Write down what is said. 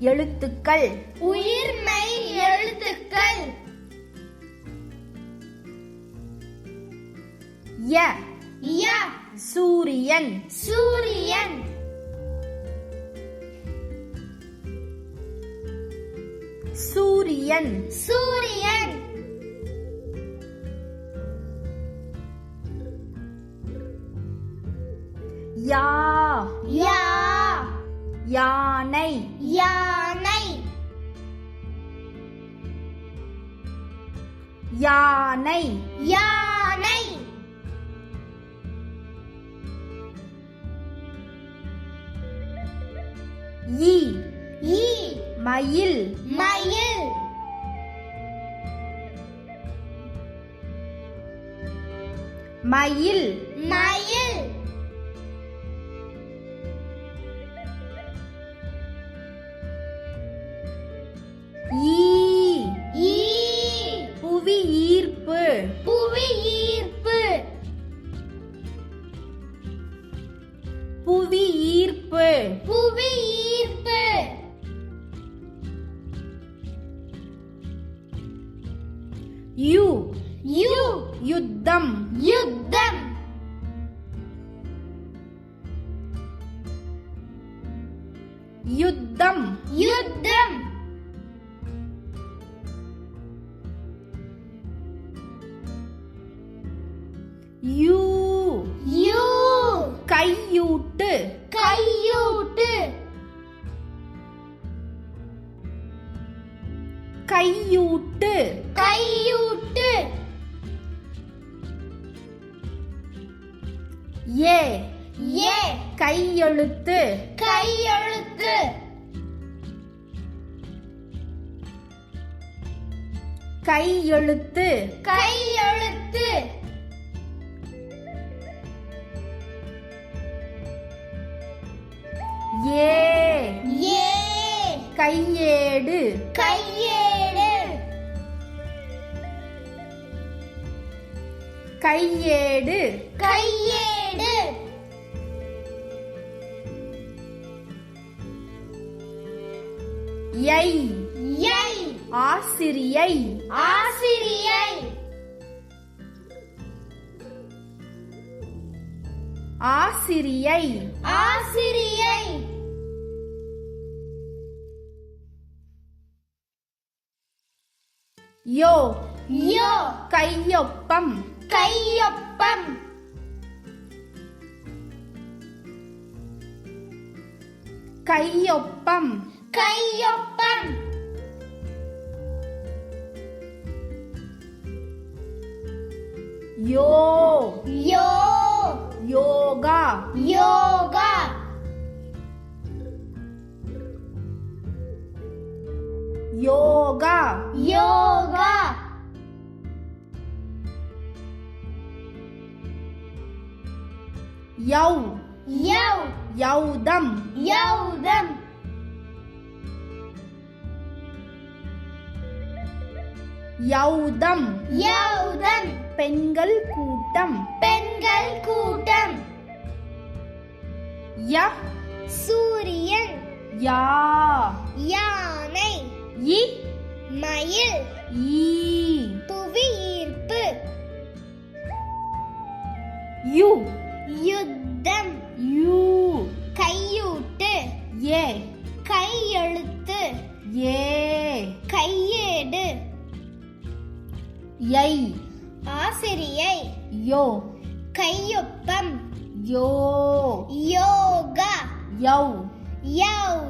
எழுத்துக்கள். உயிர்மெய் எழுத்துக்கள். ய. ய. சூரியன். சூரியன். சூரியன். சூரியன். யா. யா. யானை. யானை. யானை. யானை. ஈ. ஈ. மயில். மயில். மயில். மயில். புவி ஈர்ப்பு. யு. யு. யுத்தம். யுத்தம். யுத்தம். யுத்தம். யூ. யூ. கையூட்டு. கையூட்டு. கையூட்டு. ஏ. ஏ. கையெழுத்து. கையெழுத்து. கையெழுத்து. கையெழுத்து. ஏ. ஏ. கையேடு. கையேடு. கையேடு. கையேடு. யை. யை. ஆசிரியை. ஆசிரியை. ஆசிரியை. ஆசிரியை. யோ. யோ. கையொப்பம். கையொப்பம் கையொப்பம் கையொப்பம் யோ யோ யோகா யோகா யோகா யோகா யௌ. யௌ. யௌதம். யௌதம். யௌதம். யௌதம். பெண்கள் கூட்டம். பெண்கள் கூட்டம். ய. சூரியன். யா. யானை. இ. மயில். ஈ. புவி ஈர்ப்பு. யு. யுத்தம். யூ. கையூட்டு. ஏ. கையெழுத்து. ஏ. கையேடு. யை. ஆசிரியை. யோ. கையொப்பம். யோ. யோகா. யௌ. யௌதம்